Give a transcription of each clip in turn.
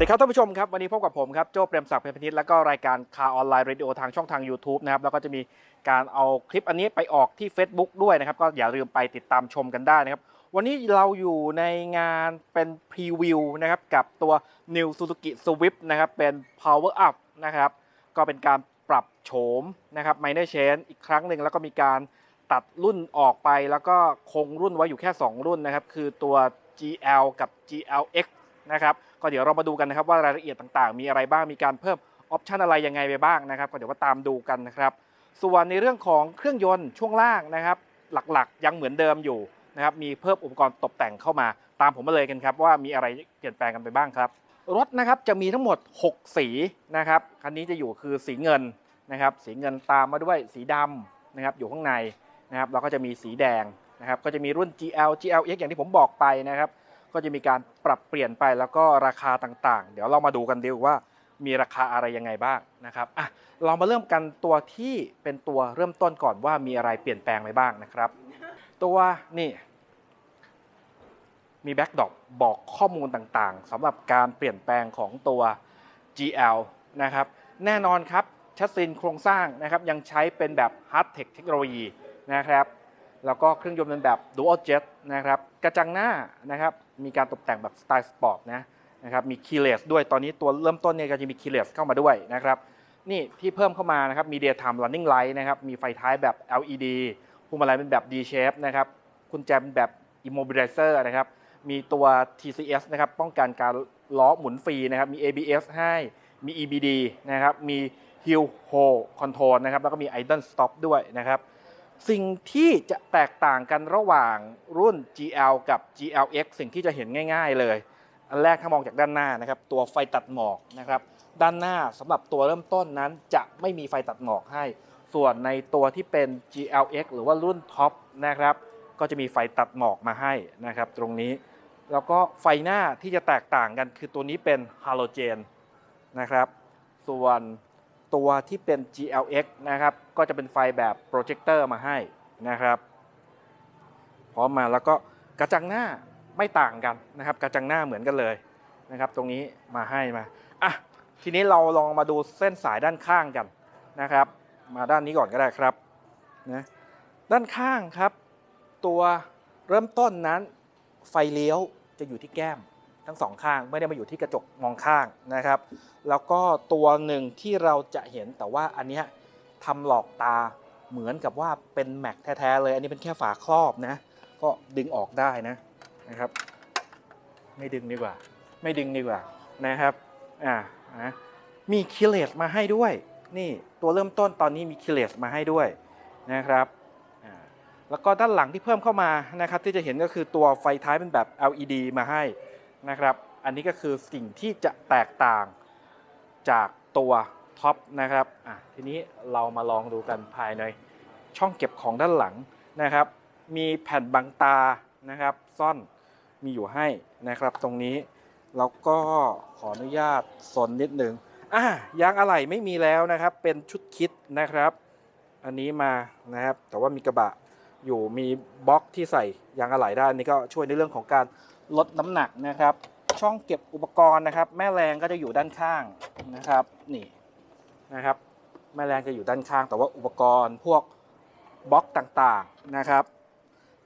สดีครับท่านผู้ชมครับ วันนี้พบกับผมครับโจ้เปรมศักดิ์เพชรพนิษฐ์แล้วก็รายการคาออนไลน์เรดิโอทางช่องทาง YouTube นะครับแล้วก็จะมีการเอาคลิปอันนี้ไปออกที่ Facebook ด้วยนะครับ ก็อย่าลืมไปติดตามชมกันได้นะครับ วันนี้เราอยู่ในงานเป็นพรีวิวนะครับกับตัว New Suzuki Swift นะครับเป็น Power Up นะครับก็เป็นการปรับโฉมนะครับ Minor Change อีกครั้งหนึ่งแล้วก็มีการตัดรุ่นออกไปแล้วก็คงรุ่นไว้อยู่แค่ 2 รุ่นนะครับคือตัว GL กับ GLX นะครับ ก็เดี๋ยวเรามาดูกันนะครับว่ารายละเอียดต่างๆ มีอะไรบ้างมีการเพิ่มออปชันอะไรยังไงไปบ้างนะครับ ก็เดี๋ยวมาตามดูกันนะครับ ส่วนในเรื่องของเครื่องยนต์ช่วงล่างนะครับ หลักๆ ยังเหมือนเดิมอยู่นะครับมีเพิ่มอุปกรณ์ตกแต่งเข้ามา ตามผมมาเลยกันครับว่ามีอะไรเปลี่ยนแปลงกันไปบ้างครับรถนะครับจะมีทั้งหมด 6 สีนะครับคันนี้จะอยู่คือสีเงินนะครับสีเงินตามมาด้วยสีดำนะครับอยู่ข้างในนะครับแล้วก็จะมีสีแดงนะครับก็จะมีรุ่น GL GLX อย่างที่ผมบอกไปนะครับ ก็จะมีการปรับเปลี่ยนไปแล้วก็ราคาต่างๆ เดี๋ยวเรามาดูกันดีว่ามีราคาอะไรยังไงบ้างนะครับอะเรามาเริ่มกันตัวที่เป็นตัวเริ่มต้นก่อนว่ามีอะไรเปลี่ยนแปลงไปบ้างนะครับ ตัวนี่มีแบ็กดอปบอกข้อมูลต่างๆสำหรับการเปลี่ยนแปลงของตัว GL นะครับ แน่นอนครับชัดซินโครงสร้างนะครับยังใช้เป็นแบบ Hard Tech เทคโนโลยีนะครับ แล้วก็เครื่องยนต์เป็นแบบ Dual Jet นะครับ กระจังหน้านะครับ มีการตกแต่งแบบสไตล์สปอร์ตนะนะครับมี keyless ด้วยตอนนี้ตัวเริ่มต้นเนี่ยก็จะมี keyless เข้ามาด้วยนะครับนี่ที่เพิ่มเข้ามานะครับมี daytime running light นะครับมีไฟท้ายแบบ LED พวงมาลัยเป็นแบบ D shape นะครับกุญแจเป็นแบบ immobilizer นะครับมีตัว TCS นะครับป้องกันการล้อหมุนฟรีนะครับมี ABS ให้มี EBD นะครับมี hill hold control นะครับแล้วก็มี idle stop ด้วยนะครับ สิ่งที่จะแตกต่างกันระหว่างรุ่น GL กับ GLX สิ่งที่จะเห็นง่าย ๆ เลย อันแรกถ้ามองจากด้านหน้านะครับ ตัวไฟตัดหมอกนะครับ ด้านหน้าสำหรับตัวเริ่มต้นนั้นจะไม่มีไฟตัดหมอกให้ ส่วนในตัวที่เป็น GLX หรือว่ารุ่นท็อปนะครับ ก็จะมีไฟตัดหมอกมาให้นะครับ ตรงนี้ แล้วก็ไฟหน้าที่จะแตกต่างกันคือตัวนี้เป็นฮาโลเจนนะครับ ส่วน ตัวที่เป็น GLX นะครับ ก็จะเป็นไฟแบบโปรเจคเตอร์มาให้นะครับ พร้อมมาแล้วก็กระจังหน้าไม่ต่างกันนะครับ กระจังหน้าเหมือนกันเลยนะครับ ตรงนี้มาให้มาอะทีนี้เราลองมาดูเส้นสายด้านข้างกันนะครับ มาด้านนี้ก่อนก็ได้ครับนะด้านข้างครับ ตัวเริ่มต้นนั้นไฟเลี้ยวจะอยู่ที่แก้ม ทั้งสองข้างไม่ได้มาอยู่ที่กระจกมองข้างนะครับ แล้วก็ตัวหนึ่งที่เราจะเห็นแต่ว่าอันนี้ทำหลอกตาเหมือนกับว่าเป็นแม็กแท้ๆเลย อันนี้เป็นแค่ฝาครอบนะ ก็ดึงออกได้นะนะครับ ไม่ดึงดีกว่า ไม่ดึงดีกว่านะครับอ่านะมีคิเลสมาให้ด้วย นี่ตัวเริ่มต้นตอนนี้มีคิเลสมาให้ด้วยนะครับอ่าแล้วก็ด้านหลังที่เพิ่มเข้ามานะครับที่จะเห็นก็คือตัวไฟท้ายเป็นแบบ LED มาให้ นะครับ อันนี้ก็คือสิ่งที่จะแตกต่างจากตัวท็อปนะครับอะทีนี้เรามาลองดูกันภายในช่องเก็บของด้านหลังนะครับ มีแผ่นบังตานะครับ ซ่อนมีอยู่ให้นะครับตรงนี้ แล้วก็ขออนุญาตสนนิดหนึ่งอะยางอะไหล่ไม่มีแล้วนะครับ เป็นชุดคิดนะครับ อันนี้มานะครับ แต่ว่ามีกระบะอยู่มีบล็อกที่ใส่ยางอะไหล่ได้อันนี้ก็ช่วยในเรื่องของการ ลดน้ำหนักนะครับ ช่องเก็บอุปกรณ์นะครับ แม่แรงก็จะอยู่ด้านข้างนะครับ นี่นะครับ แม่แรงจะอยู่ด้านข้าง แต่ว่าอุปกรณ์พวกบล็อกต่างๆนะครับ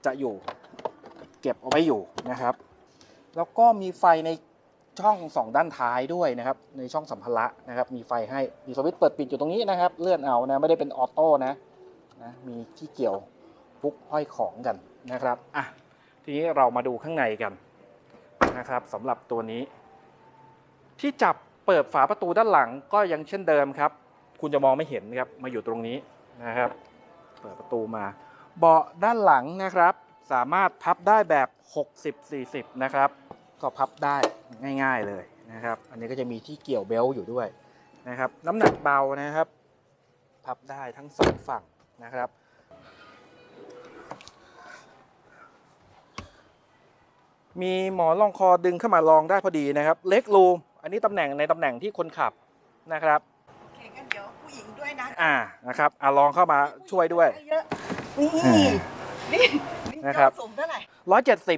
จะอยู่เก็บเอาไว้อยู่นะครับ แล้วก็มีไฟในช่องสองด้านท้ายด้วยนะครับ ในช่องสัมภาระนะครับ มีไฟให้มีสวิตช์เปิดปิดอยู่ตรงนี้นะครับ เลื่อนเอานะไม่ได้เป็นออโต้นะนะมีที่เกี่ยวพุกห้อยของกันนะครับอะทีนี้เรามาดูข้างในกัน นะครับสำหรับตัวนี้ ที่จับเปิดฝาประตูด้านหลังก็ยังเช่นเดิมครับ คุณจะมองไม่เห็นครับมาอยู่ตรงนี้นะครับ เปิดประตูมา เบาะด้านหลังนะครับ สามารถพับได้แบบ 60-40 นะครับ ก็พับได้ง่าย ๆเลยนะครับ อันนี้ก็จะมีที่เกี่ยวเบลต์อยู่ด้วยนะครับ น้ำหนักเบานะครับ พับได้ทั้งสองฝั่งนะครับ มีหมอนรองคอดึงเข้ามารองได้พอดีนะครับ เล็กรูมอันนี้ตำแหน่งในตำแหน่งที่คนขับนะครับโอเคงั้นเดี๋ยวผู้หญิงด้วยนะอ่านะครับอ่าลองเข้ามาช่วยด้วยเยอะนี่อ่านี่นี่นะครับสูงเท่าไหร่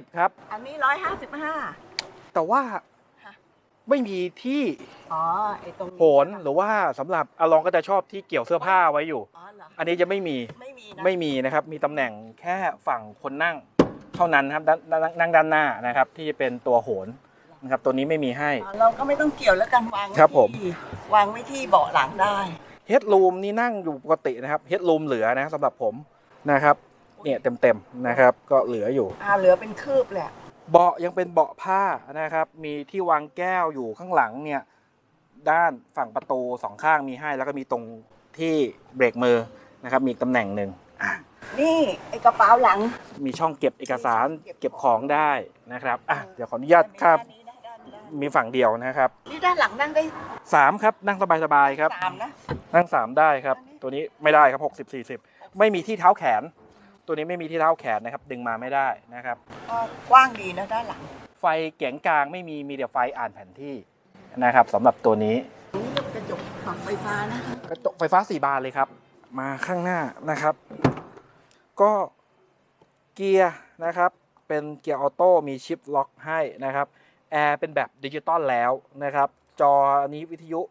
170ครับ อันนี้ร้อยห้าสิบห้าแต่ว่าค่ะไม่มีที่อ๋อไอ้ตรงโหนหรือว่าสำหรับอลองก็จะชอบที่เกี่ยวเสื้อผ้าไว้อยู่อ๋อเหรออันนี้จะไม่มีไม่มีนะไม่มีนะครับ มีตำแหน่งแค่ฝั่งคนนั่ง เท่านั้นครับด้านด้านนั่งด้านหน้านะครับที่จะเป็นตัวโหนนะครับตัวนี้ไม่มีให้อ๋อเราก็ไม่ต้องเกี่ยวแล้วกันวางไว้ครับผม ที่วางไว้ที่เบาะหลังได้ เฮดรูมนี่นั่งอยู่ปกตินะครับเฮดรูมเหลือนะสำหรับผมนะครับเนี่ยเต็มๆนะครับก็เหลืออยู่ อ่าเหลือเป็นคืบแหละ เบาะยังเป็นเบาะผ้านะครับ มีที่วางแก้วอยู่ข้างหลังเนี่ยด้านฝั่งประตูสองข้างมีให้ แล้วก็มีตรงที่เบรกมือนะครับ มีอีกตำแหน่งหนึ่งอะ นี่ไอ้กระเป๋าหลัง มีช่องเก็บเอกสารเก็บของได้นะครับอะเดี๋ยวขออนุญาตครับด้านนี้นะด้านด้านมีฝั่งเดียวนะครับนี่ด้านหลังนั่งได้สามครับนั่งสบายๆครับ สามนะ นั่งสามได้ครับตัวนี้ไม่ได้ครับหกสิบสี่สิบไม่มีที่เท้าแขน ตัวนี้ไม่มีที่เท้าแขนนะครับ ดึงมาไม่ได้นะครับก็กว้างดีนะด้านหลังไฟเก๋งกลางไม่มีมีแต่ไฟอ่านแผนที่นะครับสำหรับตัวนี้ นี่ก็กระจกปรับไฟฟ้านะคะกระจกไฟฟ้าสี่บานเลยครับ มาข้างหน้านะครับ ก็เกียร์นะครับ เป็นเกียร์ออโต้มีชิปล็อกให้นะครับแอร์เป็นแบบดิจิตอลแล้วนะครับ จออันนี้วิทยุ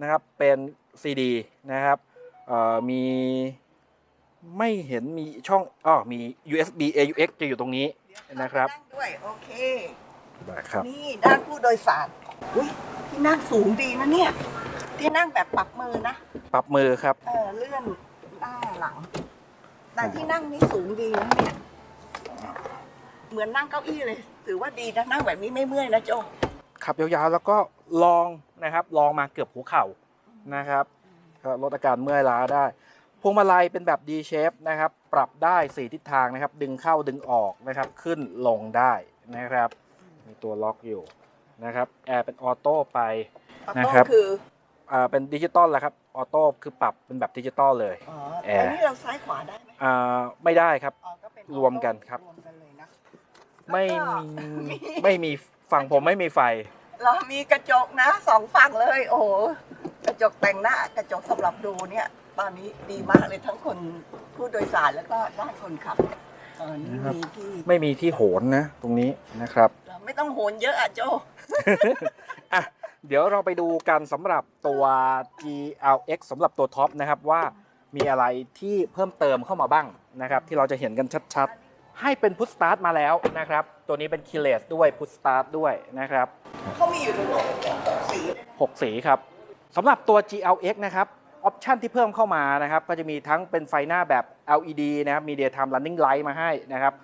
นะครับเป็น CD นะครับเอ่อมีไม่เห็นมีช่องอ๋อมี USB AUX จะอยู่ตรงนี้นะครับนั่งด้วย โอเคได้ครับ นี่ด้านผู้โดยสารอุ้ยที่นั่งสูงดีนะเนี่ย ที่นั่งแบบปรับมือนะ ปรับมือครับ เออเลื่อนหน้าหลัง แต่ที่นั่งนี่สูงดีนะเนี่ยเหมือนนั่งเก้าอี้เลย ถือว่าดีนะนั่งแบบนี้ไม่เมื่อยนะโจขับยาวๆแล้วก็ลองนะครับ ลองมาเกือบหัวเข่านะครับก็ลดอาการเมื่อยล้าได้พวงมาลัยเป็นแบบ D shape นะครับ ปรับได้ 4 ทิศทางนะครับ ดึงเข้าดึงออกนะครับ ขึ้นลงได้นะครับ มีตัวล็อกอยู่นะครับ แอร์เป็นออโต้ไปออนะโต้ครับคืออ่าเป็นดิจิตอลแล้วครับ ออโต้คือปรับเป็นแบบดิจิตอลเลย อ๋อแอร์อันนี้เราซ้ายขวาได้ไหม อ่าไม่ได้ครับ อ๋อก็เป็นรวมกันครับรวมกันเลยนะ ไม่แล้วก็มีไม่มีฝั่งผมไม่มีไฟ เรามีกระจกนะสองฝั่งเลย โอ้โหกระจกแต่งหน้ากระจกสำหรับดูเนี่ย ตอนนี้ดีมากเลยทั้งคนผู้โดยสารแล้วก็ด้านคนขับเออนี่นะครับ มีที่ไม่มีที่โหนนะตรงนี้นะครับไม่ต้องโหนเยอะอะโจอะเดี๋ยวเราไปดูกันสำหรับตัว GLX สำหรับตัวท็อปนะครับว่า มีอะไรที่เพิ่มเติมเข้ามาบ้างนะครับที่เราจะเห็นกันชัดๆ ให้เป็นพุ s สตาร์ทมาแล้วนะครับ ตัวนี้เป็นคีเลสด้วยพุ s สตาร์ทด้วยนะครับเขามีอยู่ทั้งหมดสี6สีครับสำหรับตัว GLX นะครับออปชันที่เพิ่มเข้ามานะครับก็จะมีทั้งเป็นไฟหน้าแบบ LED นะครับมี Daytime Running Light มาให้นะครับ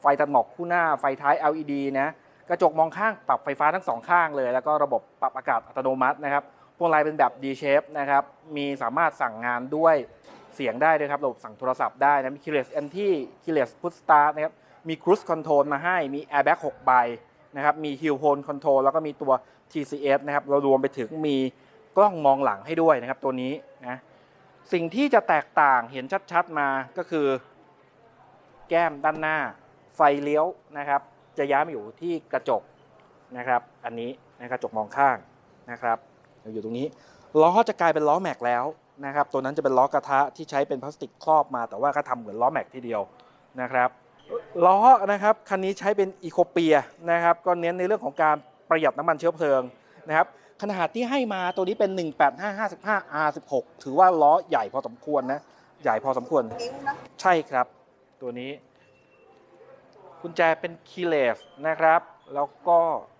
ไฟตัดหมอกคู่หน้าไฟท้าย LED นะกระจกมองข้างปรับไฟฟ้าทั้งสองข้างเลย แล้วก็ระบบปรับอากาศอัตโนมัตินะครับ พวงมาลัยเป็นแบบ D shape นะครับ มีสามารถสั่งงานด้วยเสียงได้ด้วยครับระบบสั่งโทรศัพท์ได้นะ มี keyless entry keyless push start นะครับ มี cruise control มาให้ มี airbag 6 ใบนะครับ มี hill hold control แล้วก็มีตัว TCS นะครับ เรารวมไปถึงมีกล้องมองหลังให้ด้วยนะครับตัวนี้นะ สิ่งที่จะแตกต่างเห็นชัดๆมาก็คือ แก้มด้านหน้า ไฟเลี้ยวนะครับ จะย้ายมาอยู่ที่กระจกนะครับ อันนี้นะกระจกมองข้างนะครับ อยู่ตรงนี้ล้อจะกลายเป็นล้อแม็กแล้วนะครับ ตัวนั้นจะเป็นล้อกระทะที่ใช้เป็นพลาสติกครอบมา แต่ว่าก็ทำเหมือนล้อแม็กทีเดียวนะครับล้อนะครับคันนี้ใช้เป็นอีโคเปียนะครับก็เน้นในเรื่องของการประหยัดน้ำมันเชื้อเพลิงนะครับขนาดที่ให้มาตัวนี้เป็น 18555 R16 ถือว่าล้อใหญ่พอสมควรนะใหญ่พอสมควรนิ้วนะใช่ครับ ตัวนี้กุญแจเป็นคีย์เลสนะครับ แล้วก็เดี๋ยวถ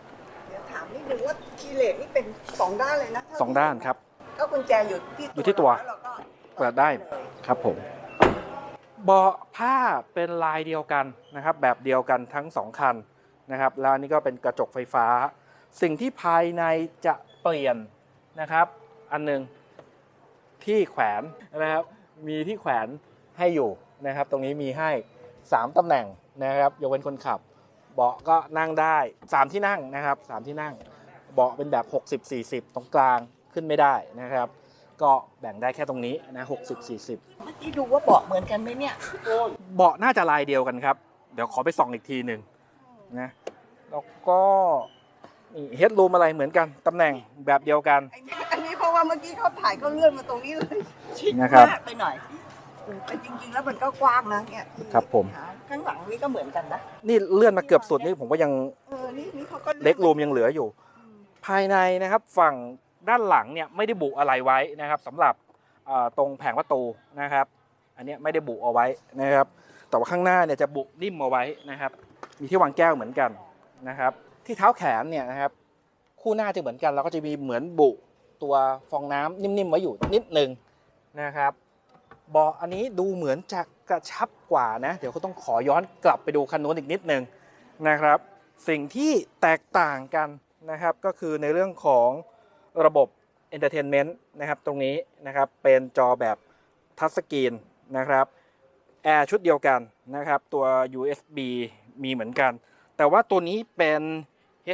าม นิดนึงว่าคีย์เลสนี่เป็นสองด้านเลยนะสองด้านครับ ก็กุญแจอยู่ที่อยู่ที่ตัว แล้ราก็เปิดได้เลยครับผมเบาะผ้าเป็นลายเดียวกันนะครับ แบบเดียวกันทั้งสองคันนะครับแล้วอันนี้ก็เป็นกระจกไฟฟ้า สิ่งที่ภายในจะเปลี่ยนนะครับ อันหนึงที่แขวนนะครับ มีที่แขวนให้อยู่นะครับ ตรงนี้มีให้ 3ตำแหน่งนะครับยกเว้นคนขับ เบาะก็นั่งได้ 3 ที่นั่งนะครับ 3 ที่นั่ง เบาะเป็นแบบ 60-40 ตรงกลางขึ้นไม่ได้นะครับ ก็แบ่งได้แค่ตรงนี้นะ60-40 เมื่อกี้ดูว่าเบาะเหมือนกันไหมเนี่ย เบาะน่าจะลายเดียวกันครับ เดี๋ยวขอไปส่องอีกทีหนึ่งนะ แล้วก็นี่เฮดรูมอะไรเหมือนกัน ตำแหน่งแบบเดียวกันไอ้นี่อันนี้เพราะว่าเมื่อกี้เขาถ่ายก็เลื่อนมาตรงนี้เลยชิดนะครับ มากไปหน่อย แต่จริงๆแล้วมันก็กว้างนะเนี่ยครับผม ข้างหลังนี่ก็เหมือนกันนะนี่เลื่อนมาเกือบสุดนี่ผมก็ยังเออนี่นี่เขาก็เล็กรูมยังเหลืออยู่ ภายในนะครับฝั่งด้านหลังเนี่ยไม่ได้บุอะไรไว้นะครับสำหรับเอ่อตรงแผงประตูนะครับ อันเนี้ยไม่ได้บุเอาไว้นะครับ แต่ว่าข้างหน้าเนี่ยจะบุนิ่มเอาไว้นะครับ มีที่วางแก้วเหมือนกันนะครับ ที่เท้าแขนเนี่ยนะครับ คู่หน้าจะเหมือนกันแล้วก็จะมีเหมือนบุตัวฟองน้ำนิ่มๆไว้อยู่นิดนึงนะครับ เบาะอันนี้ดูเหมือนจะกระชับกว่านะ เดี๋ยวก็ต้องขอย้อนกลับไปดูคันโน้นอีกนิดนึงนะครับ สิ่งที่แตกต่างกันนะครับก็คือในเรื่องของระบบ Entertainment นะครับตรงนี้นะครับเป็นจอแบบทัชสกรีนนะครับแอร์ชุดเดียวกันนะครับตัว USB มีเหมือนกัน แต่ว่าตัวนี้เป็น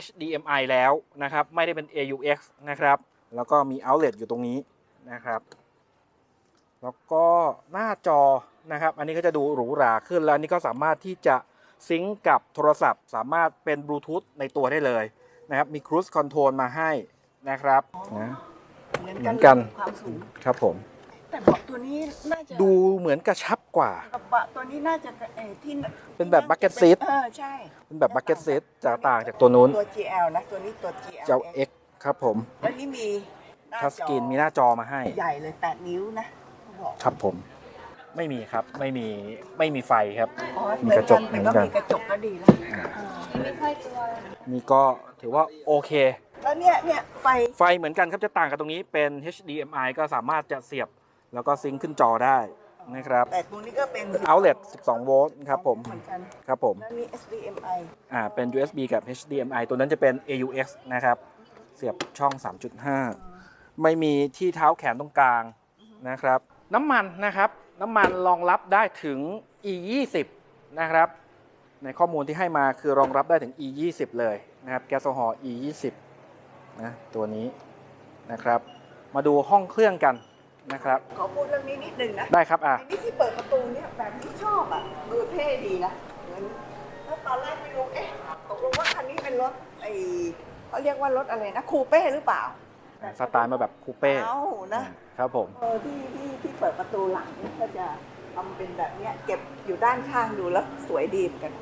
HDMI แล้วนะครับ ไม่ได้เป็น AUX นะครับ แล้วก็มี outlet อยู่ตรงนี้นะครับ แล้วก็หน้าจอนะครับ อันนี้ก็จะดูหรูหราขึ้นแล้วอันนี้ก็สามารถที่จะซิงก์กับโทรศัพท์ สามารถเป็นบลูทูธในตัวได้เลยนะครับ มี Cruise Control มาให้นะครับนะเหมือนเหมืกัอนนกันความสูงครับผม แต่เบาะตัวนี้น่าจะดูเหมือนกระชับกว่ากับเบาะตัวนี้น่าจะเออที่เป็นแบบ bucket seat เออใช่เป็นแบบ bucket seat จะต่างจากตัวนู้นตัว GL นะตัวนี้ตัว GL เจ้า X ครับผมแล้วนี่มีหน้าทัชสจอกรีนมีหน้าจอมาให้ ใหญ่เลย 8 นิ้วนะเขา บอกครับผม ไม่มีครับไม่มีไม่มีไฟครับ อ๋อมีเหมือนกระจกักนเหมืแต่อนก็กันมีกระจกก็ดีแล้วอ่าเออนี่ก็ถือว่าโอเค แล้วเนี่ยเนี่ยไฟไฟเหมือนกันครับจะต่างกันตรงนี้เป็น HDMI ก็สามารถจะเสียบแล้วก็ซิงค์ขึ้นจอได้นะครับแต่ตรงนี้ก็เป็น outlet 12 โวลต์ครับผมเหมือนกันครับผมแล้วมี SDMI อ่าเป็น USB กับ HDMI ตัวนั้นจะเป็น AUX นะครับเสียบช่อง 3.5 ไม่มีที่เท้าแขนตรงกลางนะครับ น้ำมันนะครับน้ำมันรองรับได้ถึง E 20นะครับในข้อมูลที่ให้มาคือรองรับได้ถึง E 20เลยนะครับแก๊สโซฮอล์ E 20นะตัวนี้นะครับ มาดูห้องเครื่องกันนะครับขอพูดเรื่องนี้นิดนึงนะได้ครับอะไอ้นี่ที่เปิดประตูเนี่ยแบบที่ชอบอะดูเท่ดีนะเหมือนแล้วตอนแรกไม่รู้เอ๊ะตกลงว่าคันนี้เป็นรถไอเขาเรียกว่ารถอะไรนะคูเป้หรือเปล่า สไตล์มาแบบคูเป้เอ้านะครับผมเออที่ที่ที่เปิดประตูหลังเนี่ยก็จะทำเป็นแบบเนี้ยเก็บอยู่ด้านข้างดูแล้วสวยดีเหมือนกัน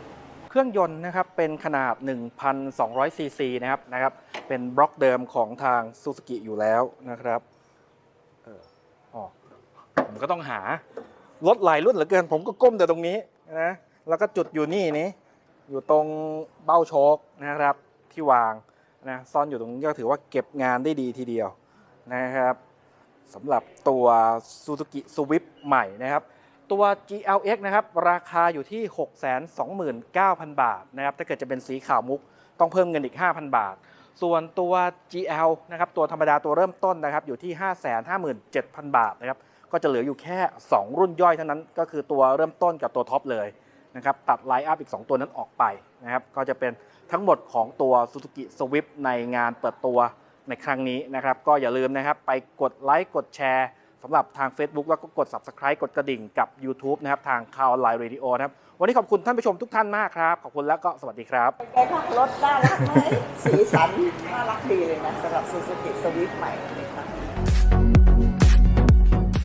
เครื่องยนต์นะครับเป็นขนาด 1,200 ซีซีนะครับนะครับ เป็นบล็อกเดิมของทางซูซูกิอยู่แล้วนะครับเอออ๋อผมก็ต้องหารถหลายรุ่นเหลือเกิน ผมก็ก้มแต่ตรงนี้นะแล้วก็จุดอยู่นี่นี้อยู่ตรงเบ้าโชคนะครับที่วาง นะซ่อนอยู่ตรงนี้ก็ถือว่าเก็บงานได้ดีทีเดียวนะครับสำหรับตัว Suzuki Swift ใหม่นะครับ ตัว GLX นะครับราคาอยู่ที่ 629,000 บาทนะครับถ้าเกิดจะเป็นสีขาวมุกต้องเพิ่มเงินอีก 5,000 บาท ส่วนตัว GL นะครับตัวธรรมดาตัวเริ่มต้นนะครับอยู่ที่ 557,000 บาทนะครับก็จะเหลืออยู่แค่ 2 รุ่นย่อยเท่านั้นก็คือตัวเริ่มต้นกับตัวท็อปเลย นะครับตัดไลน์อัพอีก 2 ตัวนั้นออกไปนะครับก็จะเป็นทั้งหมดของตัว Suzuki Swift ในงานเปิดตัวในครั้งนี้นะครับก็อย่าลืมนะครับไปกดไลค์กดแชร์สำหรับทาง Facebook แล้วก็กด Subscribe กดกระดิ่งกับ YouTube นะครับทางข่าวออนไลน์เรดิโอนะครับวันนี้ขอบคุณท่านผู้ชมทุกท่านมากครับ ขอบคุณแล้วก็สวัสดีครับแกก็รถน่ารักไหมสีสันน่ารักดีเลยนะสำหรับซูซูกิสวิฟใหม่